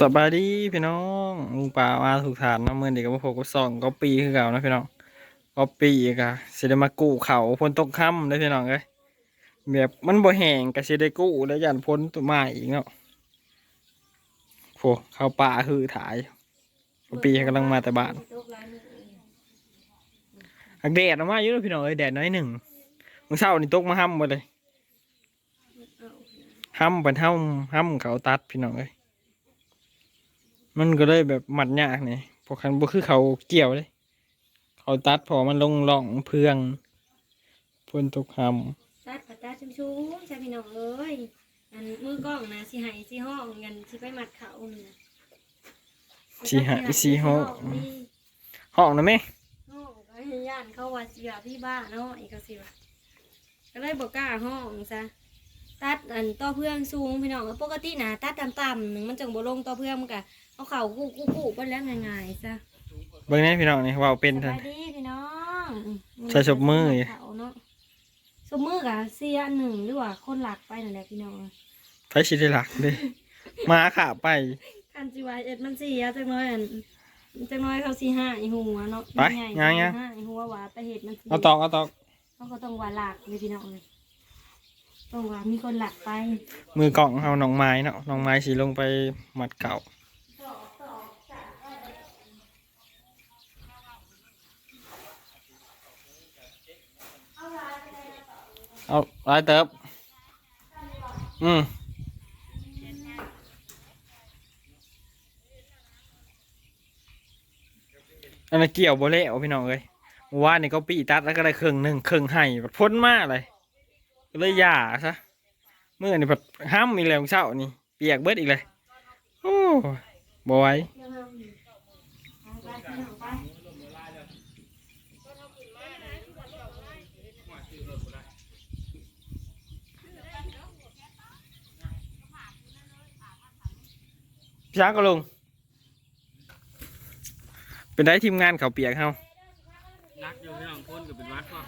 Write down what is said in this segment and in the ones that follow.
สบายดีพี่น้องลุงป่ามาถูกฐานเนาะเมื่อเด็กกับพวกก็สองก็ปีคือเก่านะพี่น้องก็ปีอีกอะสิได้มากู้เขาพ้นตกค่ำได้พี่น้องเอ้ยแบบมันบ่แห้งก็สิได้กู้แล้วยันพ้นตัวใหม่อีกเนาะโหเข้าป่าคือถ่ายปีกำลังมาแต่บ้านอักแดดออกมาเยอะพี่น้องเอ้ยแดดน้อยหนึ่งมื้อเช้านี่ตกมาห้ำหมดเลยห้ำเป็นห้ำห้ำเขาตัดพี่น้องเอ้ย มันก็เลยแบบหมัดยากนี่เพอคันบ่คือเขาเกี่ยวเลย เขาตัดพอมันลงล่องเพืองพ่นตกคตัดผัดตาชุ่มชุ่มใช่พี่น้องเอ้ยอันมือกล้องนะสิใหายสิห้องกันสิไปมัดเขานี่นะำสีหายสีห้องนี่ห้องนะแม่ห้องก็ให้ย่านเขาว่าสิว่าพี่บ้าเนาะอีกก็สิว่าก็เลยบอกกล้าห้องซะตัดอันต่อเพื่องสูงพี่น้องปกตินะตัดต่ำๆหนึ่งมันจังบ่ลงต่อเพื่องมันก็ เอาเข่ากู้กู้กู้ไปแล้วง่ายๆซะเบิ่งแน่พี่น้องนี่เว่าเป็นสทันบายดีพี่น้องใส่ศพมืออีก เขาเนาะศพมือกะเสียหนึ่งหรือว่าคนหลักไปนั่นแหละพี่น้องไฟชิได้หลักเด้มาขาไปกันจีวายเอ็ดมันเสียจังน้อยอันจังน้อยเขาสีห้าอีหัวเนาะไปใหญ่ย่างๆห้าอีหัวว่าแต่เห็ดมันเสีย เอาตอกเอาตอกเขาก็ต้องว่าหลักเลยพี่น้องเลยต้องว่ามีคนหลักไปมือกล่องเอาหนองไม้เนาะหนองไม้สีลงไปหมัดเก่า เอาลายเติบ อืมอันนั้นเกี่ยวบ่แล้วพี่น้องเอ้ยว่านี่ก็ปีตัดแล้วก็ได้ครึ่งหนึ่งครึ่งให้พ้นมากเลยก็เลยหย่าซะเมื่อนี่แบบห้ามอีกแล้วเช้านี่ เปียกเบิดอีกเลย โอ้บ่ไหว พี่ช้างก็ลง เป็นได้ทีมงานเขาเปียกเฮานักอยู่พี่น้องคนกับเป็นวัดว่า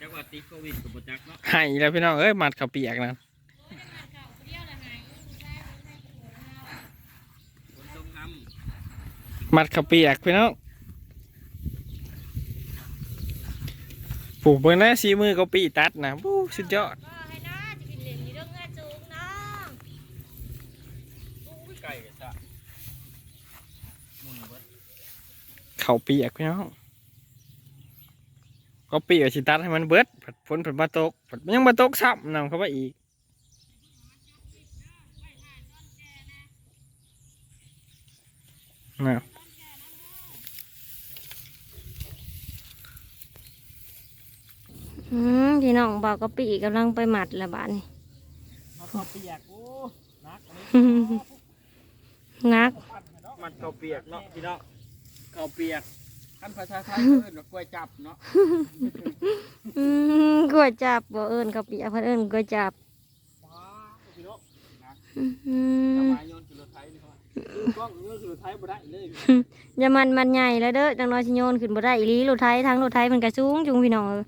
จักว่าติดโควิดกับบ่จักเนาะให้แล้วพี่น้องเอ้ยมัดเขาเปียกนะคนต้องทมัดเขาเปียกพี่น้องผูกเบิ่งได้สีมือเขาปีตัดนะบู้สุดยอดให้น้าจะกินเหรียญอยู่เรื่องเงินจูงน้องำอู้ยไก่กับซะมุนเบิด เขาเปียกพี่น้องก็เปียกสิตัดให้มันเบิดผัดฝนผัดมาตกผัดยังมาตกซ้ำนำเข้าไปอีกนะอืมพี่น้องบอกก็ปีกำลังไปหมัดละบาดนี่มาเขาเปียกโอ้นักอันนี้งัก มันเขาเปียกเนาะพี่น้องเขาเปียกขั้นภาษาไทยเพิ่นว่ากล้วยจับเนาะอืมกล้วยจับบ่เอิญเขาปียกเพิ่นเอิญกล้วยจับว้าพี่น้องนักอืมสบายโยนขึ้นรถไทยนี่ครับกล้องโยนขึ้นรถไทยบ่ได้เลยอย่ามันมันใหญ่แล้วเด้อจังน้อยสิโยนขึ้นบ่ได้อีหลีรถไถทางรถไถมันก็สูงจุงพี่น้องเอ้ย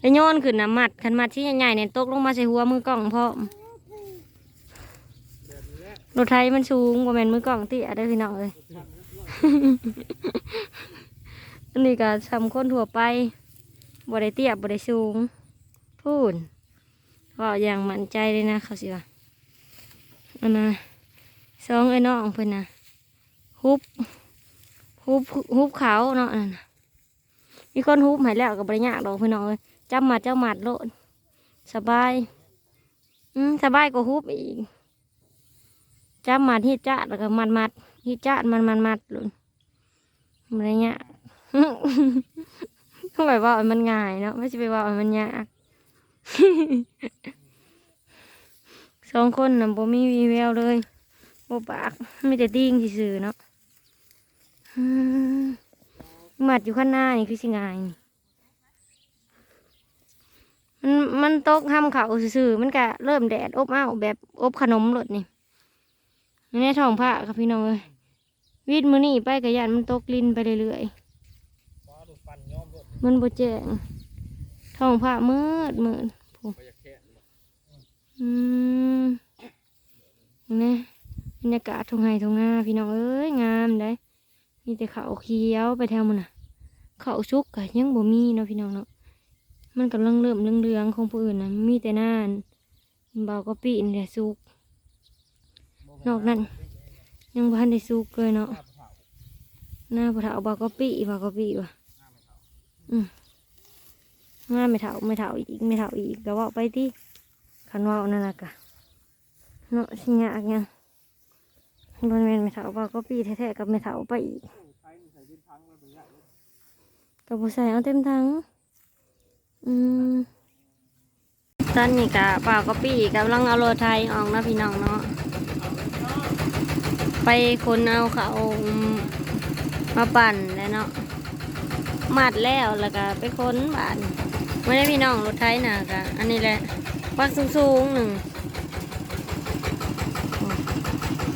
แล้วโยนขึ้นน่ะมัดคันมัดที่ใหญ่ๆเนี่ยตกลงมาใส่หัวมือกล้องพร้อมรถไถมันสูงบ่แม่นมือกล้องเตี้ยเด้อพี่น้องเอ้ย อันนี้ก็สำคนทั่วไปบ่ได้เตียบ่ได้สูง พูดก็อย่างมั่นใจเลยนะเขาสิว่าอันนะสองไอ้น้องเพิ่อนนะฮุบฮุบฮุบเขาเนาะนั่นน่ะมีคนฮุบหายแล้วกับบริยากดอกพี่น้องเลยจับมัดเจ้าหมัดโลดสบายอืมสบายกว่าฮุบอีกจับหมัดฮิตจ้าแล้วก็มัดมัด ฮิตจ้ามันมันมัดเลยบริยากก็แบบว่ามันง่ายเนาะไม่ใช่ไปว่ามันยากสองคนน่ะบ่มีวีแววเลยบ่ปากไมีแต่ดิ้งซื่อเนาะมหมัดอยู่ข้างหน้านี่คือสิง่ายนี่มันมันตกห้ามเขาซื่อมันก็เริ่มแดดอบอ้าวแบบอบขนมหลดนี่ในท้องผ้าครับพี่น้องเอ้ย วีดมือนี่ไปกระยันมันตกลิ้นไปเรื่อยว้าดูฟันย้อมรถๆมันบ่แจ้งท้องผ้ามืดมืดบ่อยากแค่อืมนี่ยยากาศทงไห้ทงนาพี่น้องเอ้ยงามได้มีแต่เขาวเขียวไปแถวมันน่ะ เขาวชุกกะยังบ่มีเนาะพี่น้องเนาะมันกำลังเริ่มเรืองๆของผู้อื่นนะมีแต่น่านเบาก็ปีนแต่สุก นอกนั้น ยังบ่ทันได้สุกเลยเนาะหน้าผู้เฒ่าบาก็ปีบาก็ปีว่ะอืมงาไม่เฒ่าไม่เฒ่าอีกไม่เฒ่าอีกก็เว่าไปที่คันว่านั่นแหละกะเนาะสิยากยังบนเวนไม่เฒ่าบาก็ปีแท้ๆกับไม่เฒ่าไปอีกกับผู้ใส่เอาเต็มทั้งอืมตอนนี้กะป่าก็ปีกำลังเอาโรไทยออกนะพี่น้องเนาะ ไปคนเอาเขามาปั่นแล้วเนาะมัดแล้วแล้วก็ไปค้นบ้านไม่ได้พี่น้องรถไถน่ะกะอันนี้แหละวักสูงๆหนึ่ง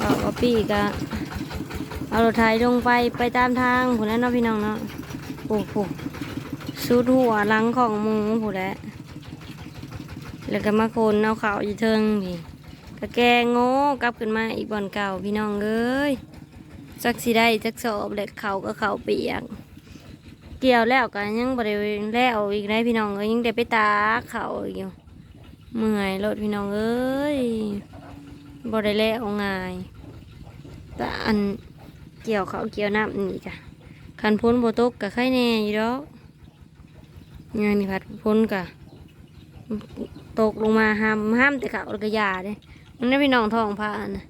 บอกว่าปีกะเอารถไถลงไปไปตามทางผู้นั้นเนาะพี่น้องเนาะโอ้โหสุดหัวหลังของหมูผู้แล้วแล้วก็มาคนเอาเขาอีเทิงพี่ กะแกงโง่กลับขึ้นมาอีกบ่อนเก่าพี่น้องเอ้ยจักสิได้จักสอบเล็กเขาก็เขาเปียกเกี่ยวแล้วก็ยังบริเวณแล้วอีกได้พี่น้องเอ้ยยังได้ไปตาเขาอีกอยู่เมื่อยรถพี่น้องเอ้ยบริแล้วง่ายแต่อันเกี่ยวเขาเกี่ยวน้ำนี่จ้ะคันพ้นโบตกกับไข่แน่อยู่ดอกงานนี่พัดพ้นกะตกลงมาห้ามห้ามแต่เขาแล้วก็ยาเด้ มันได้พี่น้องท้องพานะ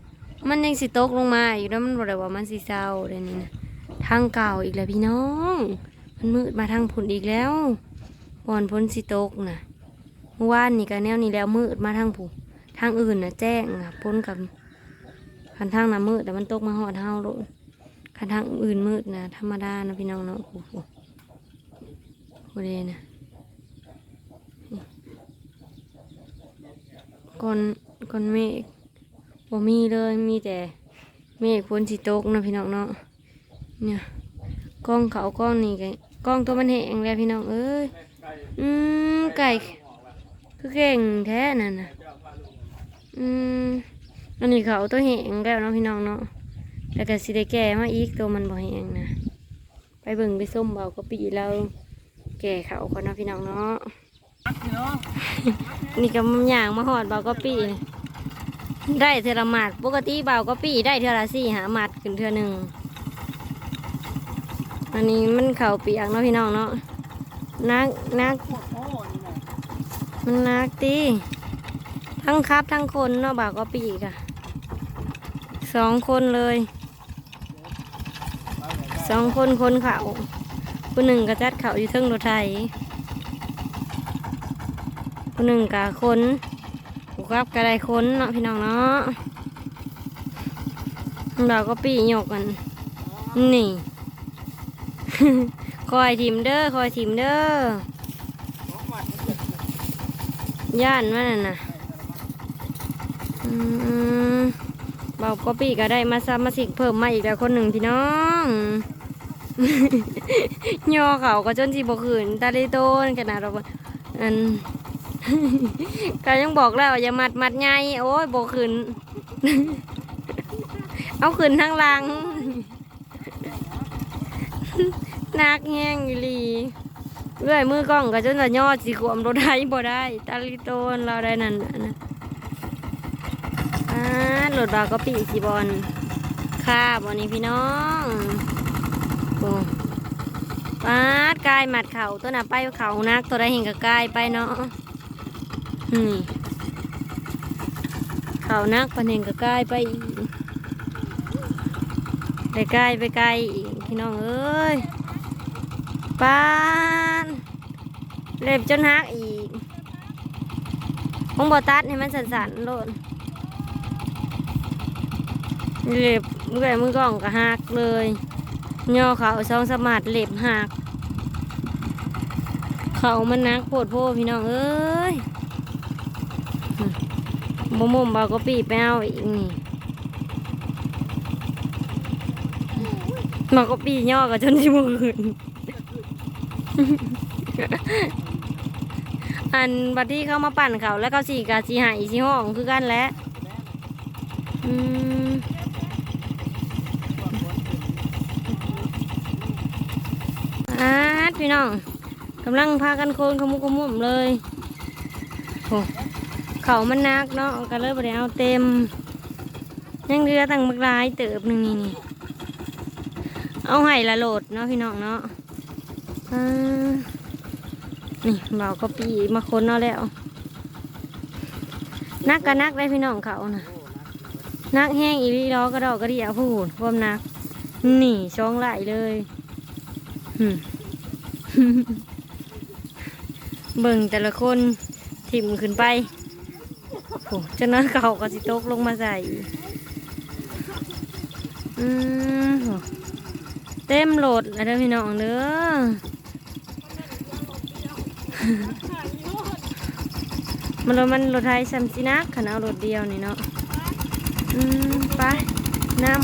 มันยังสิตกลงมาอยู่แล้วมันบอกเลยว่ามันสิเศร้าเดี๋ยวนี้นะทางเก่าอีกแล้วพี่น้อง มันมืดมาทางผุนอีกแล้วก่อนพ้นสิตกนะเมื่อวานนี่ก็แนวนี้แล้วมืดมาทางผุทางอื่นนะแจ้งนะพ้นกับคันทางน่ะมืดแต่มันตกมาหอดเฮาโลดคันทางอื่นมืดนะธรรมดานะพี่น้องเนาะโอ้โหโอเดนะก้อน ก้อนเมฆบ่มีเลยมีแต่เมฆฝนสิตกเนาะพี่น้องเนาะเนี่ยกล้องเขากล้องนี่ไงกล้องตัวมันแห้งแล้วพี่น้องเอ้ยอืมไก่คือเก่งแท้นั่นน่ะอืมอันนี้เขาตัวแห้งแล้วเนาะพี่น้องเนาะแล้วก็สิได้แก่มาอีกตัวมันบ่แห้งนะไปเบิ่งไปส้มเบาก็ปีเราแก่เขาก่อนเนาะพี่น้องเนาะพี่น้องนี่ก็มันอย่างมาหอดเบาก็ปีนี่ ได้เทอละหมัดปกติเบาก็ปีได้เทอละสี่หาหมัดขึ้นเทอหนึ่งอันนี้มันเข่าเปียกเนาะพี่น้องเนาะนักนักมันนักตีทั้งครับทั้งคนเนาะเบาก็ปีกอะสองคนเลยสองคนคนเขาคนหนึ่งก็จัดเขาอยู่เทิงรถไถคนหนึ่งกับคน กูครับกระไดค้นเนาะพี่น้องเนาะเราก็ปีหยกกัน นี่ คอยทิมเด้อคอยทิมเด้อย่านมันน่ะนะเบาก็ปีก็ได้มาซ้ำมาสิกเพิ่มมาอีกแล้วคนหนึ่งพี่น้องยอเขาก็จนสิบขืนตาลิโต้นขนาดเราอัน ก็ยังบอกแล้วอย่ามัดมัดไงโอ้ยบขึ้น เอาขึ้นทางหลังนักแหงอีหลีเลื่อยมือกล้องก็จนจะยอดสีขวมรถได้บ่ได้ตาลิโตนเราได้นั่นนะอ่ารถบาก็ปีสีบอลค่าบอนี้พี่น้องโอ้ปาดกายหมัดเข่าตัวน่ะไปเข่านักตัวใดเห็นกับกายไปเนาะ นี่เขานักปันเองก็ใกล้ไปไปใกล้ไปไกลอีกพี่น้องเอ้ยปานเล็บจนหักอีกคงบอตัดให้มันสั่นๆโลดเล็บเมื่อยมือกล่องก็หักเลยย่อเขาสองสมาดเล็บหักเขามันนักโพดโพพี่น้องเอ้ย มมมบาก็ปีไปเอาอีกนี่มาก็ปีย่อกับจนที่มืนอันบัดที่เข้ามาปั่นเขาแล้วก็สี่กาสีหายสีห้องคือกันแล้วอืมอาพี่น้องกำลังพากันโคนขมุกขมุมเลยโอ้ เขามันนักเนาะก็เลยบ่ได้เอาเต็ม ยังเรือตั้งบักลายเติบหนึ่งนี่นี่เอาไห้ละโหลดเนาะพี่น้องเนาะนี่เบาก็ปีมาคนเอาะแล้วนักก็นักได้พี่น้องเขานะนักแห้งอีหลีล้อกระดอกกระเดียพูดพวมนัก นี่ช่องไหลเลยเบิ่งแต่ละคนถิ่มขึ้นไป โอ้จนนั้นเขาก็สิตกลงมาใส่ อืมเต็มโหลดแล้วเด้อพี่น้องเด้อมันรถมันรถไทยซัมซินักขันเอารถเดียวนี่เนาะ อืมไปนำ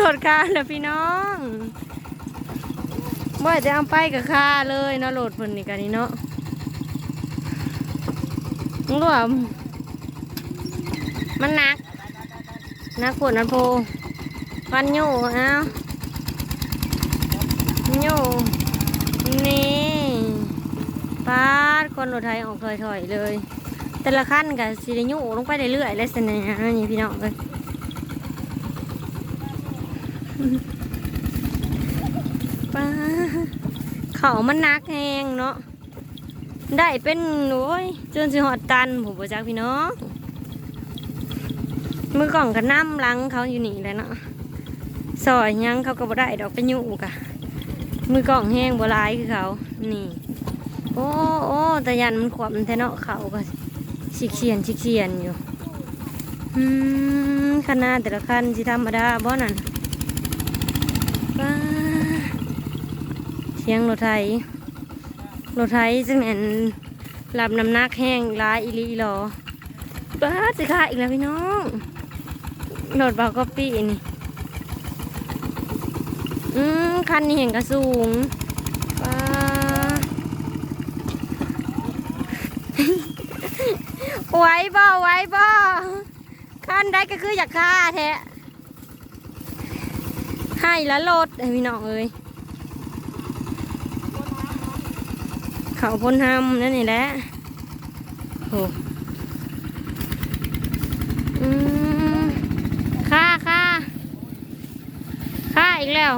รถค่าแล้วพี่น้องบ่จะเอาไปกับค่าเลยเนาะรถเพิ่นนี่กันนี่เนาะ มึงรู้ว่ามันหนักหนักปวดนันโพฟันโย่เอาโย่นี่ปาดคนรถไทยออกถอยๆเลย แต่ละขั้นกับสิริยุลงไปเรื่อยๆเลยสินะนี่พี่น้องเลยป้าเขามันนักแหงเนาะ ได้เป็นโอ้ยจนสิหอดตันผมบอกจากพี่น้องมือกล่องกับน้ำหลังเขาอยู่นี่เลยเนาะซอยยังเขาก็บ่ได้ดอกไปยุกะมือกล่องแห้งบ่ลายคือเขานี่ โอ้โอ้แต่ยันมันขวบมันแทเนาะเขาก็ชิกเชียนชิกเชียนอยู่อืมขนาดแต่ละคันสิธรรมดาบ่นั่นเสียงรถไถ รถไถซึ่งแอนรับน้ำหนักแห้งหลายอีลีอีหลอบ้าสิค่ะอีกแล้วพี่น้องรถเบาก็ปีนี่อืมคันนี้เห็นกระสูงว้าไว้บ่ไว้บ่ขั้นได้ก็คืออยากฆ่าแท้ให้ละโหลดพี่น้องเอ้ย เขาพ้นห้ำนั่นนี่แหละโหอืมฆ่าฆ่าฆ่าอีกแล้ว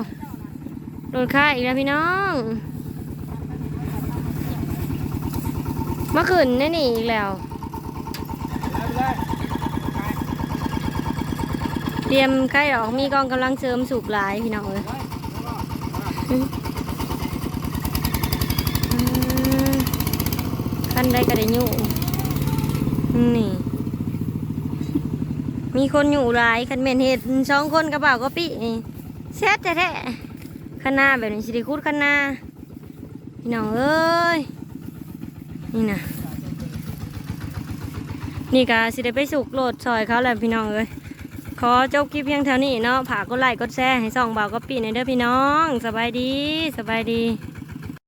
โดนฆ่าอีกแล้วพี่น้องเมื่อคืนนี่นี่อีกแล้ว เตรียมใกล้ออกมีกองกำลังเสริมสูบหลายพี่น้องเลย ขันได้กระได้อยู่นี่ มีคนอยู่หลายคันเมนเห็ดสองคนกระเป๋าก็ปินี่แซ่ดแท้ๆขนาแบบนี้สิริคุดขนาพี่น้องเอ้ย นี่นะนี่ก็สิได้ไปสุกโหลดซอยเขาแหละพี่น้องเอ้ยขอจบคลิปเพียงเท่านี้เนาะฝากกดไลค์กดแชร์ให้ส่องเบาก็ปีในเด้อพี่น้อง สบายดีสบายดี